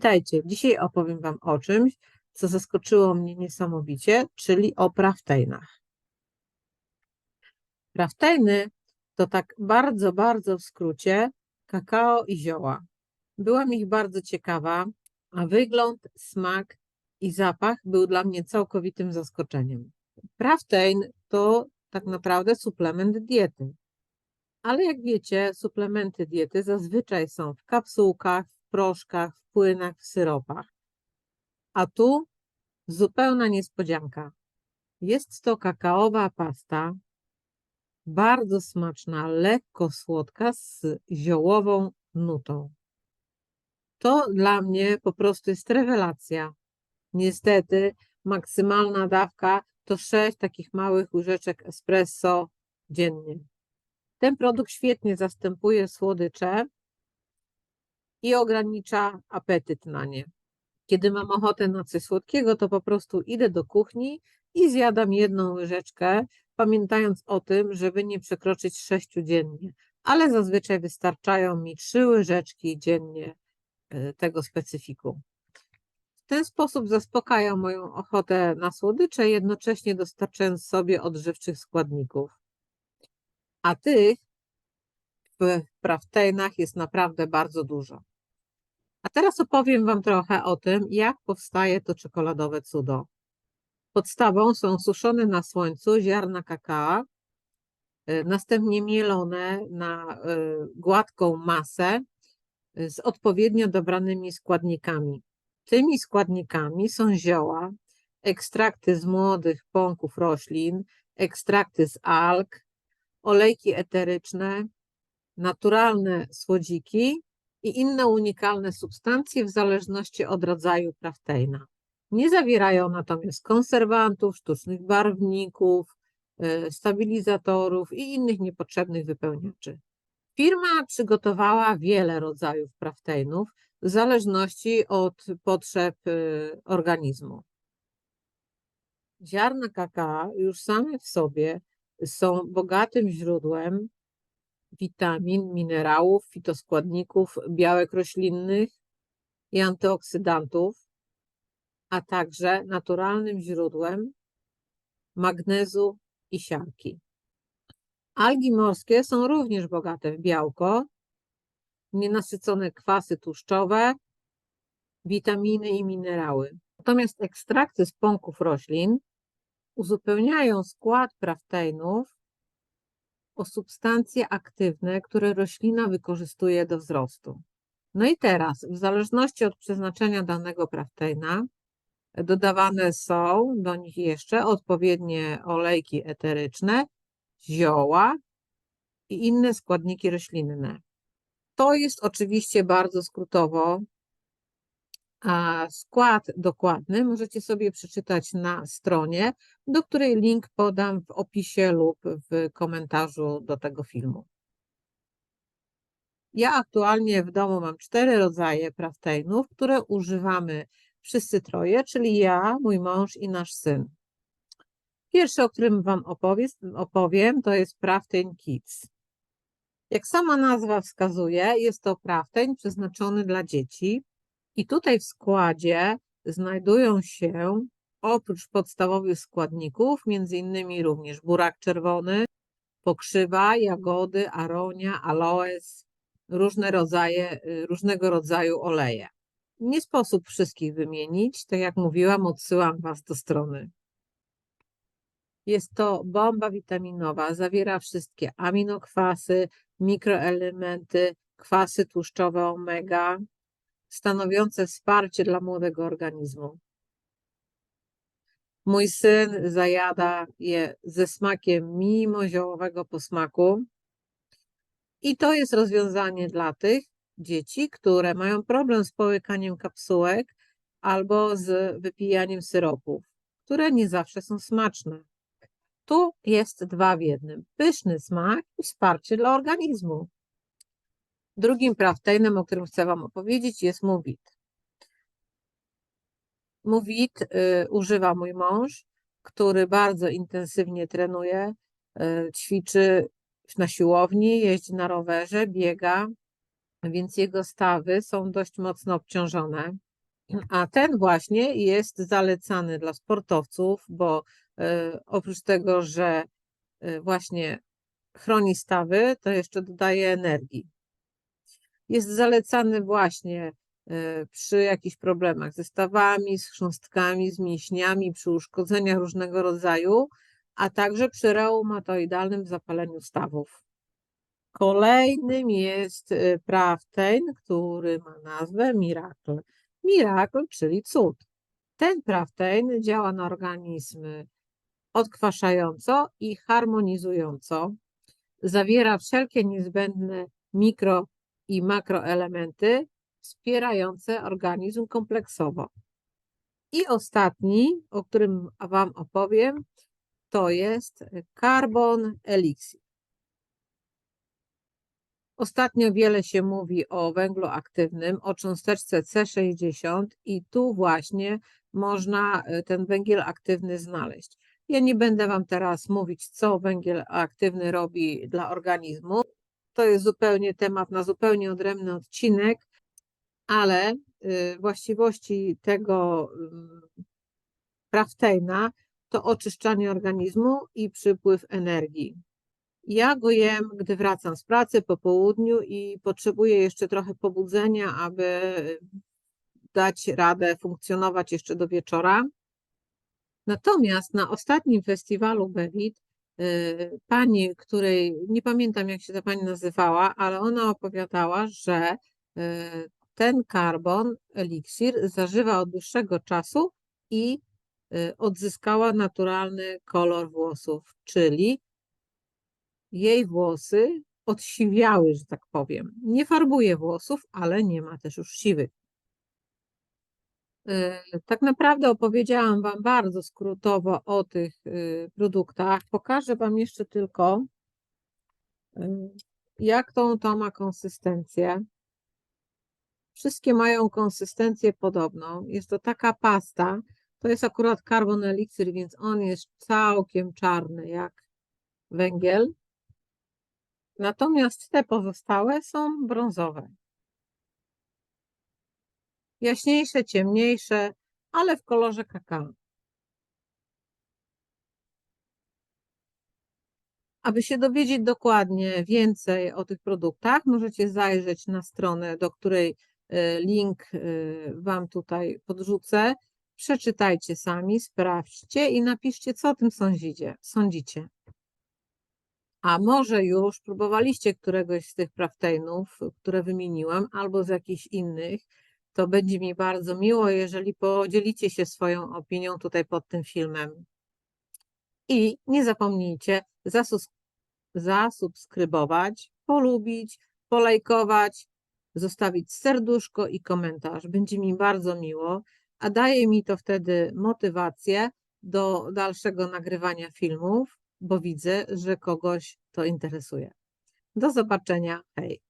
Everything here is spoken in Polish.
Witajcie. Dzisiaj opowiem Wam o czymś, co zaskoczyło mnie niesamowicie, czyli o praftejnach. Praftejny to tak bardzo, bardzo w skrócie kakao i zioła. Byłam ich bardzo ciekawa, a wygląd, smak i zapach był dla mnie całkowitym zaskoczeniem. Praftein to tak naprawdę suplement diety. Ale jak wiecie, suplementy diety zazwyczaj są w kapsułkach, proszkach, w płynach, w syropach. A tu zupełna niespodzianka. Jest to kakaowa pasta, bardzo smaczna, lekko słodka, z ziołową nutą. To dla mnie po prostu jest rewelacja. Niestety, maksymalna dawka to 6 takich małych łyżeczek espresso dziennie. Ten produkt świetnie zastępuje słodycze i ogranicza apetyt na nie. Kiedy mam ochotę na coś słodkiego, to po prostu idę do kuchni i zjadam jedną łyżeczkę, pamiętając o tym, żeby nie przekroczyć sześciu dziennie, ale zazwyczaj wystarczają mi trzy łyżeczki dziennie e, tego specyfiku. W ten sposób zaspokajam moją ochotę na słodycze, jednocześnie dostarczając sobie odżywczych składników. A tych w praftejnach jest naprawdę bardzo dużo. A teraz opowiem Wam trochę o tym, jak powstaje to czekoladowe cudo. Podstawą są suszone na słońcu ziarna kakao, y, następnie mielone na y, gładką masę y, z odpowiednio dobranymi składnikami. Tymi składnikami są zioła, ekstrakty z młodych pąków roślin, ekstrakty z alg, olejki eteryczne, naturalne słodziki i inne unikalne substancje w zależności od rodzaju praftejna. Nie zawierają natomiast konserwantów, sztucznych barwników, y, stabilizatorów i innych niepotrzebnych wypełniaczy. Firma przygotowała wiele rodzajów praftejnów w zależności od potrzeb y, organizmu. Ziarna kakao już same w sobie są bogatym źródłem witamin, minerałów, fitoskładników, białek roślinnych i antyoksydantów, a także naturalnym źródłem magnezu i siarki. Algi morskie są również bogate w białko, nienasycone kwasy tłuszczowe, witaminy i minerały. Natomiast ekstrakty z pąków roślin uzupełniają skład prafteinów o substancje aktywne, które roślina wykorzystuje do wzrostu. No i teraz, w zależności od przeznaczenia danego prafteina, dodawane są do nich jeszcze odpowiednie olejki eteryczne, zioła i inne składniki roślinne. To jest oczywiście bardzo skrótowo a skład dokładny możecie sobie przeczytać na stronie, do której link podam w opisie lub w komentarzu do tego filmu. Ja aktualnie w domu mam cztery rodzaje prafteinów, które używamy wszyscy troje, czyli ja, mój mąż i nasz syn. Pierwszy, o którym Wam opowiem, to jest Praftein Kids. Jak sama nazwa wskazuje, jest to praftein przeznaczony dla dzieci, i tutaj w składzie znajdują się oprócz podstawowych składników, między innymi również burak czerwony, pokrzywa, jagody, aronia, aloes, różne rodzaje, y, różnego rodzaju oleje. Nie sposób wszystkich wymienić, tak jak mówiłam, odsyłam Was do strony. Jest to bomba witaminowa, zawiera wszystkie aminokwasy, mikroelementy, kwasy tłuszczowe omega, stanowiące wsparcie dla młodego organizmu. Mój syn zajada je ze smakiem mimo ziołowego posmaku. I to jest rozwiązanie dla tych dzieci, które mają problem z połykaniem kapsułek albo z wypijaniem syropów, które nie zawsze są smaczne. Tu jest dwa w jednym: pyszny smak i wsparcie dla organizmu. Drugim prawteinem, o którym chcę Wam opowiedzieć, jest Movit. Movit y, używa mój mąż, który bardzo intensywnie trenuje, y, ćwiczy na siłowni, jeździ na rowerze, biega, więc jego stawy są dość mocno obciążone. A ten właśnie jest zalecany dla sportowców, bo e, oprócz tego, że właśnie chroni stawy, to jeszcze dodaje energii. Jest zalecany właśnie e, przy jakichś problemach ze stawami, z chrząstkami, z mięśniami, przy uszkodzeniach różnego rodzaju, a także przy reumatoidalnym zapaleniu stawów. Kolejnym jest e, Praftein, który ma nazwę Miracle. Miracle, czyli cud. Ten Praftein działa na organizm odkwaszająco i harmonizująco. Zawiera wszelkie niezbędne mikro i makroelementy wspierające organizm kompleksowo. I ostatni, o którym Wam opowiem, to jest Carbon Elixir. Ostatnio wiele się mówi o węglu aktywnym, o cząsteczce C60 i tu właśnie można y, ten węgiel aktywny znaleźć. Ja nie będę Wam teraz mówić, co węgiel aktywny robi dla organizmu. To jest zupełnie temat na zupełnie odrębny odcinek, ale y, właściwości tego Prafteina to oczyszczanie organizmu i przypływ energii. Ja go jem, gdy wracam z pracy po południu i potrzebuję jeszcze trochę pobudzenia, aby dać radę funkcjonować jeszcze do wieczora. Natomiast na ostatnim festiwalu Bewit y, pani, której nie pamiętam jak się ta pani nazywała, ale ona opowiadała, że y, ten karbon, eliksir, zażywa od dłuższego czasu i y, odzyskała naturalny kolor włosów, czyli jej włosy odsiwiały, że tak powiem. Nie farbuje włosów, ale nie ma też już siwych. E, tak naprawdę opowiedziałam Wam bardzo skrótowo o tych y, produktach. Pokażę Wam jeszcze tylko, y, jak tą to ma konsystencję. Wszystkie mają konsystencję podobną. Jest to taka pasta. To jest akurat carbon elixir, więc on jest całkiem czarny jak węgiel. Natomiast te pozostałe są brązowe. Jaśniejsze, ciemniejsze, ale w kolorze kakao. Aby się dowiedzieć dokładnie więcej o tych produktach, możecie zajrzeć na stronę, do której e, link e, Wam tutaj podrzucę. Przeczytajcie sami, sprawdźcie i napiszcie, co o tym sądzicie. sądzicie. A może już próbowaliście któregoś z tych prafteinów, które wymieniłam, albo z jakichś innych, to będzie mi bardzo miło, jeżeli podzielicie się swoją opinią tutaj pod tym filmem. I nie zapomnijcie zasubskrybować, polubić, polajkować, zostawić serduszko i komentarz. Będzie mi bardzo miło, a daje mi to wtedy motywację do dalszego nagrywania filmów bo widzę, że kogoś to interesuje. Do zobaczenia. Hej.